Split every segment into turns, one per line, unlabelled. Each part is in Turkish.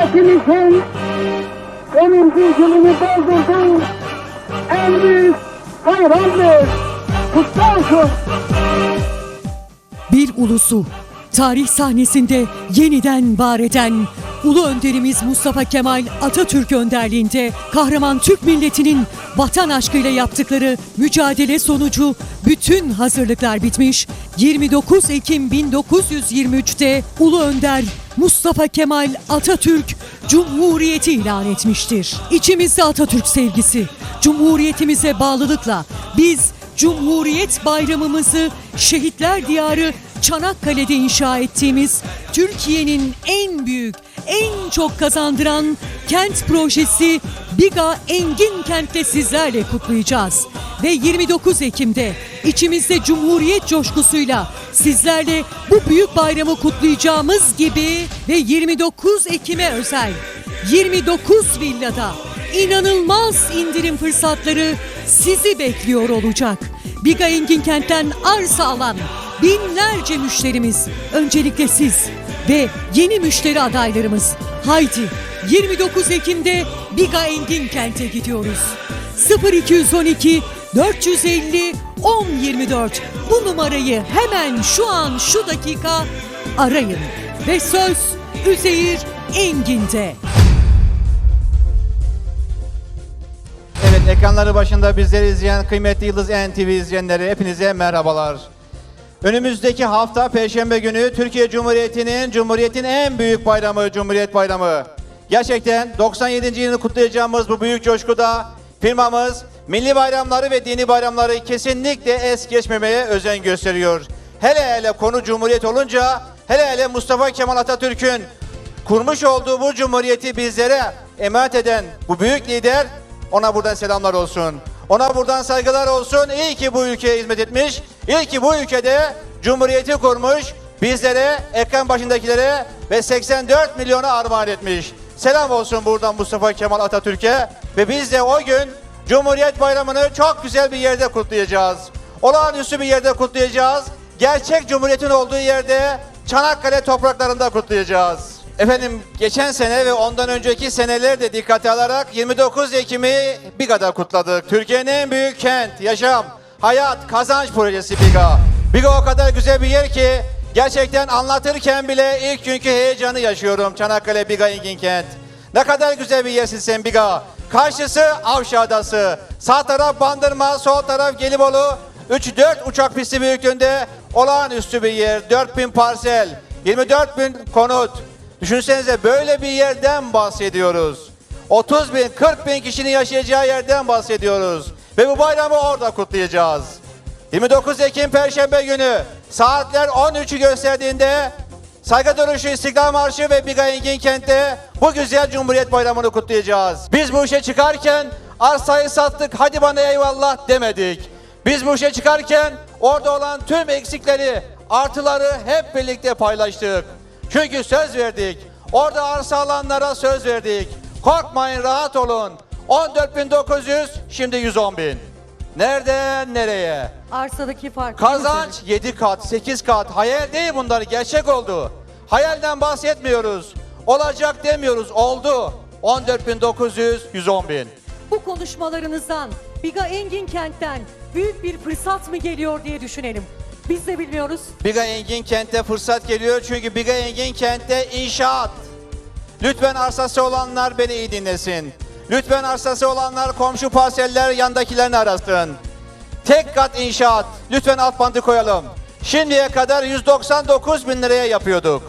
Cumhuriyetimizin 10. yılını doldurdu. En büyük bayramdır. Kutlu olsun.
Bir ulusu tarih sahnesinde yeniden var eden Ulu Önderimiz Mustafa Kemal Atatürk önderliğinde kahraman Türk milletinin vatan aşkıyla yaptıkları mücadele sonucu bütün hazırlıklar bitmiş. 29 Ekim 1923'te Ulu Önder Mustafa Kemal Atatürk Cumhuriyeti ilan etmiştir. İçimizde Atatürk sevgisi, Cumhuriyetimize bağlılıkla biz Cumhuriyet bayramımızı şehitler diyarı Çanakkale'de inşa ettiğimiz Türkiye'nin en büyük, en çok kazandıran kent projesi Biga Engin Kent'te sizlerle kutlayacağız. Ve 29 Ekim'de içimizde Cumhuriyet coşkusuyla sizlerle bu büyük bayramı kutlayacağımız gibi ve 29 Ekim'e özel 29 villada inanılmaz indirim fırsatları sizi bekliyor olacak. Biga Engin Kent'ten arsa alan binlerce müşterimiz, öncelikle siz ve yeni müşteri adaylarımız. Haydi 29 Ekim'de Biga Engin Kent'e gidiyoruz. 0212 450 1024 bu numarayı hemen şu an şu dakika arayın ve söz Üzeyir Engin'de.
Ekranları başında bizleri izleyen kıymetli Yıldız NTV izleyenleri hepinize merhabalar. Önümüzdeki hafta Perşembe günü Türkiye Cumhuriyeti'nin Cumhuriyet'in en büyük bayramı Cumhuriyet Bayramı. Gerçekten 97. yılını kutlayacağımız bu büyük coşkuda firmamız milli bayramları ve dini bayramları kesinlikle es geçmemeye özen gösteriyor. Hele hele konu Cumhuriyet olunca hele hele Mustafa Kemal Atatürk'ün kurmuş olduğu bu cumhuriyeti bizlere emanet eden bu büyük lider ona buradan selamlar olsun. Ona buradan saygılar olsun. İyi ki bu ülkeye hizmet etmiş. İyi ki bu ülkede cumhuriyeti kurmuş. Bizlere, ekran başındakilere ve 84 milyona armağan etmiş. Selam olsun buradan Mustafa Kemal Atatürk'e. Ve biz de o gün Cumhuriyet Bayramı'nı çok güzel bir yerde kutlayacağız. Olağanüstü bir yerde kutlayacağız. Gerçek Cumhuriyet'in olduğu yerde Çanakkale topraklarında kutlayacağız. Efendim geçen sene ve ondan önceki seneler de dikkate alarak 29 Ekim'i Biga'da kutladık. Türkiye'nin en büyük kent, yaşam, hayat, kazanç projesi Biga. Biga o kadar güzel bir yer ki gerçekten anlatırken bile ilk günkü heyecanı yaşıyorum Çanakkale Biga İngin Kent. Ne kadar güzel bir yersin sen Biga. Karşısı Avşa Adası. Sağ taraf Bandırma, sol taraf Gelibolu. 3-4 uçak pisti büyüklüğünde olağanüstü bir yer. 4000 parsel, 24 bin konut. Düşünsenize böyle bir yerden bahsediyoruz. 30 bin, 40 bin kişinin yaşayacağı yerden bahsediyoruz. Ve bu bayramı orada kutlayacağız. 29 Ekim Perşembe günü saatler 13'ü gösterdiğinde Saygı duruşu, İstiklal Marşı ve Biga Engin kentte bu güzel Cumhuriyet Bayramı'nı kutlayacağız. Biz bu işe çıkarken arsayı sattık hadi bana eyvallah demedik. Biz bu işe çıkarken orada olan tüm eksikleri, artıları hep birlikte paylaştık. Çünkü söz verdik. Orada arsa alanlara söz verdik. Korkmayın rahat olun. 14.900 şimdi 110.000. Nereden nereye?
Arsadaki fark.
Kazanç 7 kat, 8 kat. Hayal değil bunlar, gerçek oldu. Hayalden bahsetmiyoruz. Olacak demiyoruz, oldu. 14.900, 110.000.
Bu konuşmalarınızdan Biga Engin Kent'ten büyük bir fırsat mı geliyor diye düşünelim. Biz de bilmiyoruz.
Biga Engin kente fırsat geliyor çünkü Biga Engin kentte inşaat. Lütfen arsası olanlar beni iyi dinlesin. Lütfen arsası olanlar komşu parseller yandakilerini arasın. Tek kat inşaat. Lütfen alt bandı koyalım. Şimdiye kadar 199 bin liraya yapıyorduk.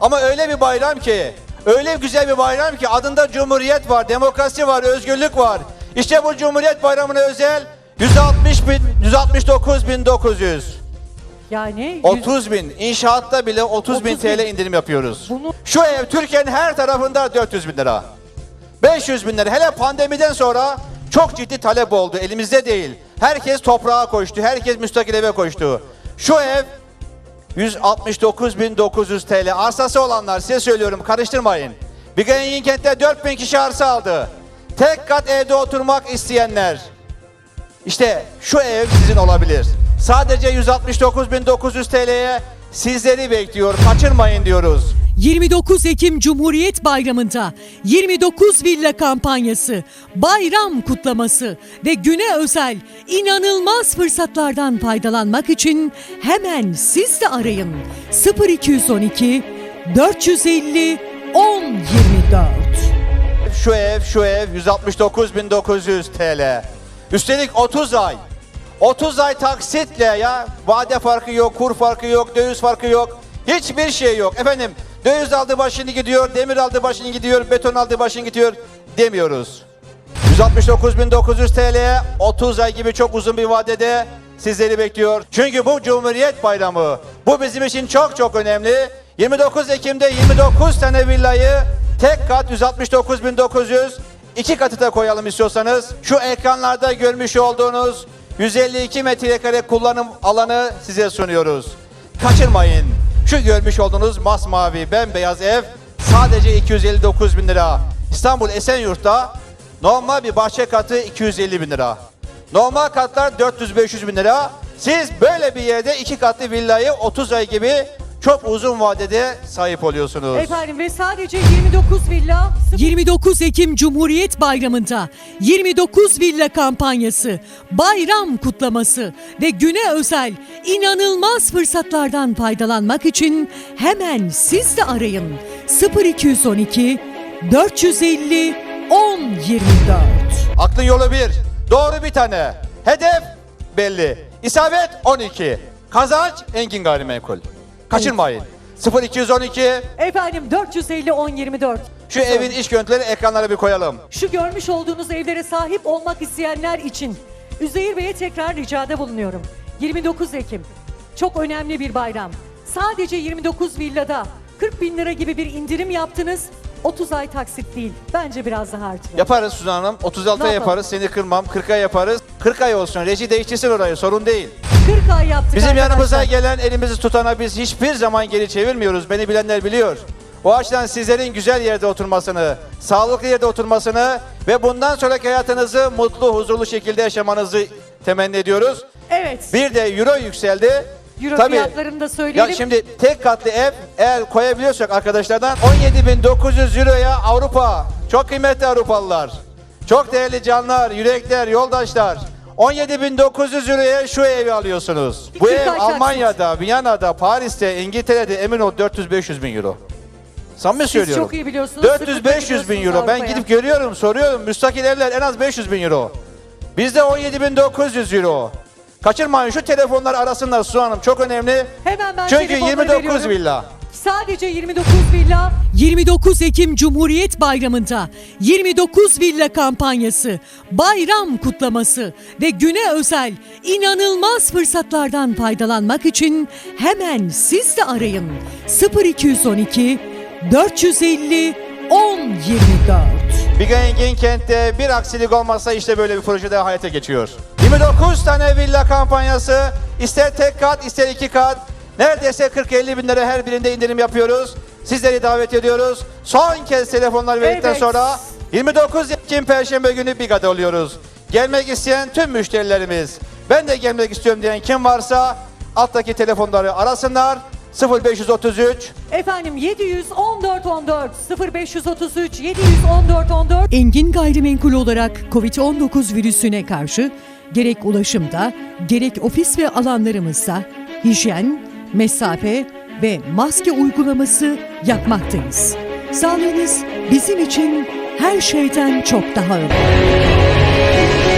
Ama öyle bir bayram ki, öyle güzel bir bayram ki adında cumhuriyet var, demokrasi var, özgürlük var. İşte bu Cumhuriyet Bayramı'na özel 160 bin, 169 bin 900.
Yani yüz-
30 bin. İnşaatta bile 30 bin
30 bin.
TL indirim yapıyoruz.
Bunu-
Şu ev Türkiye'nin her tarafında 400 bin lira. 500 bin lira. Hele pandemiden sonra çok ciddi talep oldu. Elimizde değil. Herkes toprağa koştu. Herkes müstakil eve koştu. Şu ev 169.900 TL. Arsası olanlar size söylüyorum karıştırmayın. Bigayen kentte 4000 kişi arsa aldı. Tek kat evde oturmak isteyenler. İşte şu ev sizin olabilir. Sadece 169.900 TL'ye sizleri bekliyor. Kaçırmayın diyoruz.
29 Ekim Cumhuriyet Bayramı'nda 29 villa kampanyası, bayram kutlaması ve güne özel inanılmaz fırsatlardan faydalanmak için hemen siz de arayın. 0212 450 1024.
Şu ev, şu ev 169.900 TL. Üstelik 30 ay. 30 ay taksitle ya. Vade farkı yok, kur farkı yok, döviz farkı yok. Hiçbir şey yok. Efendim döviz aldı başını gidiyor, demir aldı başını gidiyor, beton aldı başını gidiyor demiyoruz. 169.900 TL'ye 30 ay gibi çok uzun bir vadede sizleri bekliyor. Çünkü bu Cumhuriyet Bayramı. Bu bizim için çok çok önemli. 29 Ekim'de 29 tane villayı tek kat 169.900 iki katı da koyalım istiyorsanız. Şu ekranlarda görmüş olduğunuz 152 metrekare kullanım alanı size sunuyoruz. Kaçırmayın. Şu görmüş olduğunuz masmavi bembeyaz ev sadece 259 bin lira. İstanbul Esenyurt'ta normal bir bahçe katı 250 bin lira. Normal katlar 400-500 bin lira. Siz böyle bir yerde iki katlı villayı 30 ay gibi çok uzun vadede sahip oluyorsunuz.
Efendim ve sadece 29 villa 29 Ekim Cumhuriyet Bayramı'nda 29 villa kampanyası, bayram kutlaması ve güne özel inanılmaz fırsatlardan faydalanmak için hemen siz de arayın. 0212 450 1024.
Aklın yolu bir. Doğru bir tane. Hedef belli. İsabet 12. Kazanç Engin Gayrimenkul. Kaçırmayın. 0212
Efendim 450 1024.
şu evin iş görüntüleri ekranlara bir koyalım.
Şu görmüş olduğunuz evlere sahip olmak isteyenler için Üzeyir Bey'e tekrar ricada bulunuyorum. 29 Ekim. Çok önemli bir bayram. Sadece 29 villada 40 bin lira gibi bir indirim yaptınız. 30 ay taksit değil. Bence biraz daha artırın.
Yaparız Suzan Hanım. 36
Ne
ay
yapalım?
yaparız. Seni kırmam. 40 ay yaparız. 40 ay olsun. Reji değiştirsin orayı. Sorun değil.
40 ay yaptık
Bizim
arkadaşlar.
yanımıza gelen elimizi tutana biz hiçbir zaman geri çevirmiyoruz. Beni bilenler biliyor. O açıdan sizlerin güzel yerde oturmasını, sağlıklı yerde oturmasını ve bundan sonraki hayatınızı mutlu, huzurlu şekilde yaşamanızı temenni ediyoruz.
Evet.
Bir de euro yükseldi.
Euro fiyatlarını da söyleyelim.
Ya şimdi tek katlı ev eğer koyabiliyorsak arkadaşlardan 17.900 euroya Avrupa. Çok kıymetli Avrupalılar. Çok değerli canlar, yürekler, yoldaşlar. 17.900 euroya şu evi alıyorsunuz. Bu ev
ay
Almanya'da, Viyana'da, Paris'te, İngiltere'de emin ol 400-500 bin euro. Samimi söylüyorum.
çok iyi biliyorsunuz.
400-500
Sıklıkla
bin euro. Ben
Avrupa'ya.
gidip görüyorum, soruyorum. Müstakil evler en az 500 bin euro. Bizde 17.900 euro. Kaçırmayın şu telefonlar arasınlar Su Hanım çok önemli.
Hemen ben
Çünkü
telefonları
29
veriyorum.
villa.
Sadece 29 villa. 29 Ekim Cumhuriyet Bayramı'nda 29 villa kampanyası, bayram kutlaması ve güne özel inanılmaz fırsatlardan faydalanmak için hemen siz de arayın. 0212 450 1024.
Big Engin kentte bir aksilik olmazsa işte böyle bir projede hayata geçiyor. 29 tane villa kampanyası ister tek kat ister iki kat neredeyse 40-50 bin lira her birinde indirim yapıyoruz. Sizleri davet ediyoruz. Son kez telefonlar verdikten
Evet.
sonra 29 Ekim Perşembe günü Biga'da oluyoruz. Gelmek isteyen tüm müşterilerimiz ben de gelmek istiyorum diyen kim varsa alttaki telefonları arasınlar. 0533
Efendim 714 14 0533 714 14 Engin Gayrimenkul olarak Covid-19 virüsüne karşı gerek ulaşımda gerek ofis ve alanlarımızda hijyen, mesafe ve maske uygulaması yapmaktayız. Sağlığınız bizim için her şeyden çok daha önemli.